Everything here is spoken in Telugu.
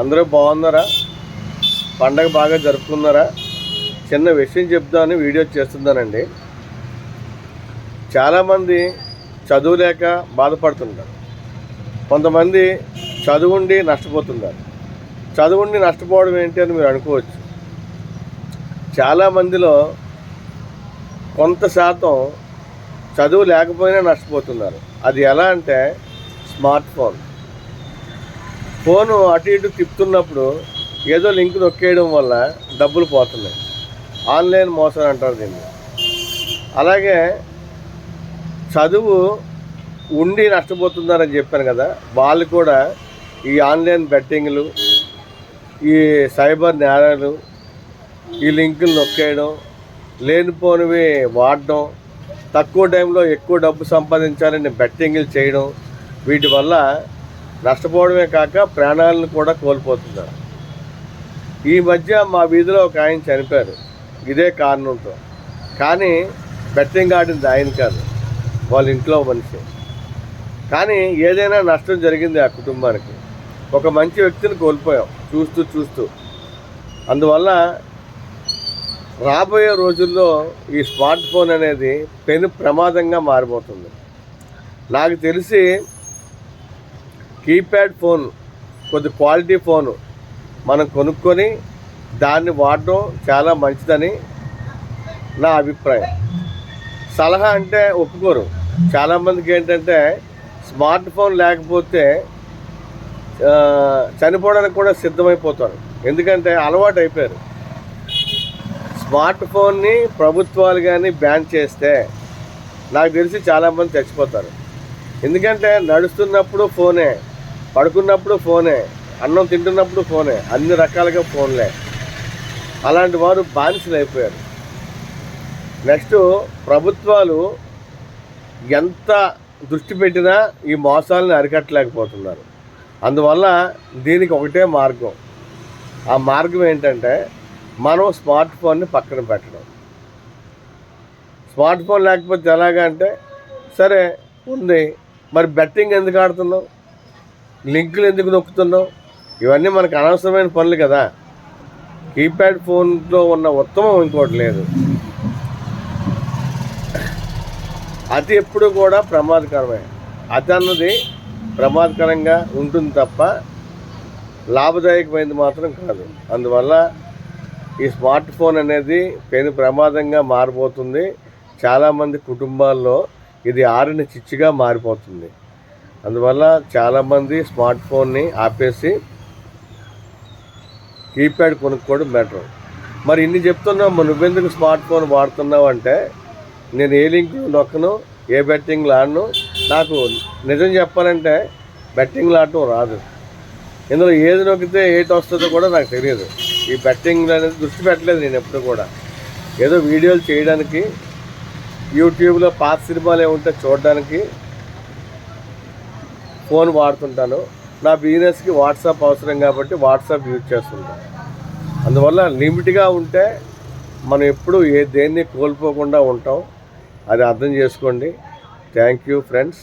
అందరూ బాగున్నారా? పండగ బాగా జరుపుకున్నారా? చిన్న విషయం చెప్దామని వీడియో చేస్తున్నానండి. చాలామంది చదువు లేక బాధపడుతుంటారు. కొంతమంది చదువుండి నష్టపోతున్నారు చదువుండి నష్టపోవడం ఏంటి అని మీరు అనుకోవచ్చు. చాలామందిలో కొంత శాతం చదువు లేకపోయినా నష్టపోతున్నారు. అది ఎలా అంటే స్మార్ట్ ఫోన్. ఫోను అటు ఇటు తిప్పుతున్నప్పుడు ఏదో లింక్ నొక్కేయడం వల్ల డబ్బులు పోతున్నాయి. ఆన్లైన్ మోసం అంటారు దీన్ని. అలాగే చదువు ఉండి నష్టపోతున్నారని చెప్పాను కదా వాళ్ళు కూడా ఈ ఆన్లైన్ బెట్టింగ్లు ఈ సైబర్ నేరాలు ఈ లింకులు నొక్కేయడం లేనిపోనివి వాడడం తక్కువ టైంలో ఎక్కువ డబ్బు సంపాదించాలని బెట్టింగ్లు చేయడం వీటి వల్ల నష్టపోవడమే కాక ప్రాణాలను కూడా కోల్పోతున్నారు. ఈ మధ్య మా వీధిలో ఒక ఆయన చనిపోయారు. ఇదే కారణంతో. కానీ బెట్టింగ్ ఆడింది ఆయన కాదు. వాళ్ళ ఇంట్లో మనిషి. కానీ ఏదైనా నష్టం జరిగింది ఆ కుటుంబానికి. ఒక మంచి వ్యక్తిని కోల్పోయాం. చూస్తూ చూస్తూ. అందువల్ల రాబోయే రోజుల్లో ఈ స్మార్ట్ ఫోన్ అనేది పెను ప్రమాదంగా మారిపోతుంది. నాకు తెలిసి కీప్యాడ్ ఫోన్ కొద్ది క్వాలిటీ ఫోను మనం కొనుక్కొని దాన్ని వాడడం చాలా మంచిదని నా అభిప్రాయం. సలహా అంటే ఒప్పుకోరు. చాలామందికి ఏంటంటే స్మార్ట్ ఫోన్ లేకపోతే చనిపోవడానికి కూడా సిద్ధమైపోతారు. ఎందుకంటే అలవాటు అయిపోయారు. స్మార్ట్ ఫోన్ని ప్రభుత్వాలు కానీ బ్యాన్ చేస్తే నాకు తెలిసి చాలామంది చచ్చిపోతారు. ఎందుకంటే నడుస్తున్నప్పుడు ఫోనే. పడుకున్నప్పుడు ఫోనే అన్నం తింటున్నప్పుడు ఫోనే అన్ని రకాలుగా ఫోన్లే. అలాంటి వారు బానిసలు అయిపోయారు. నెక్స్ట్ ప్రభుత్వాలు ఎంత దృష్టి పెట్టినా ఈ మోసాలను అరికట్టలేకపోతున్నారు. అందువల్ల దీనికి ఒకటే మార్గం. ఆ మార్గం ఏంటంటే మనం స్మార్ట్ ఫోన్ని పక్కన పెట్టడం. స్మార్ట్ ఫోన్ లేకపోతే ఎలాగా అంటే సరే ఉంది మరి బెట్టింగ్ ఎందుకు ఆడుతున్నావు? లింకులు ఎందుకు నొక్కుతున్నావు? ఇవన్నీ మనకు అనవసరమైన పనులు కదా. కీప్యాడ్ ఫోన్లో ఉన్న ఉత్తమం ఇంకోటి లేదు. అతి ఎప్పుడు కూడా ప్రమాదకరమే. అతి అన్నది ప్రమాదకరంగా ఉంటుంది తప్ప లాభదాయకమైనది మాత్రం కాదు. అందువల్ల ఈ స్మార్ట్ ఫోన్ అనేది పెను ప్రమాదంగా మారిపోతుంది. చాలామంది కుటుంబాల్లో ఇది ఆరిన చిచ్చుగా మారిపోతుంది. అందువల్ల చాలామంది స్మార్ట్ ఫోన్ని ఆపేసి కీప్యాడ్ కొనుక్కోవడం బెటర్. మరి ఇన్ని చెప్తున్నావు నువ్వెందుకు స్మార్ట్ ఫోన్ వాడుతున్నావు అంటే నేను ఏ లింక్ నొక్కను ఏ బెట్టింగ్లు ఆడను నాకు నిజం చెప్పాలంటే బెట్టింగ్లు ఆడటం రాదు. ఇందులో ఏది నొక్కితే ఏటి వస్తుందో కూడా నాకు తెలియదు. ఈ బెట్టింగ్ అనేది దృష్టి పెట్టలేదు నేను ఎప్పుడు కూడా. ఏదో వీడియోలు చేయడానికి యూట్యూబ్లో పాత సినిమాలు ఏముంటే చూడడానికి ఫోన్ వాడుతుంటాను. నా బిజినెస్కి వాట్సాప్ అవసరం కాబట్టి వాట్సాప్ యూజ్ చేస్తుంటాను అందువల్ల లిమిట్గా ఉంటే మనం ఎప్పుడు ఏ దేన్ని కోల్పోకుండా ఉంటాం. అది అర్థం చేసుకోండి. Thank you friends.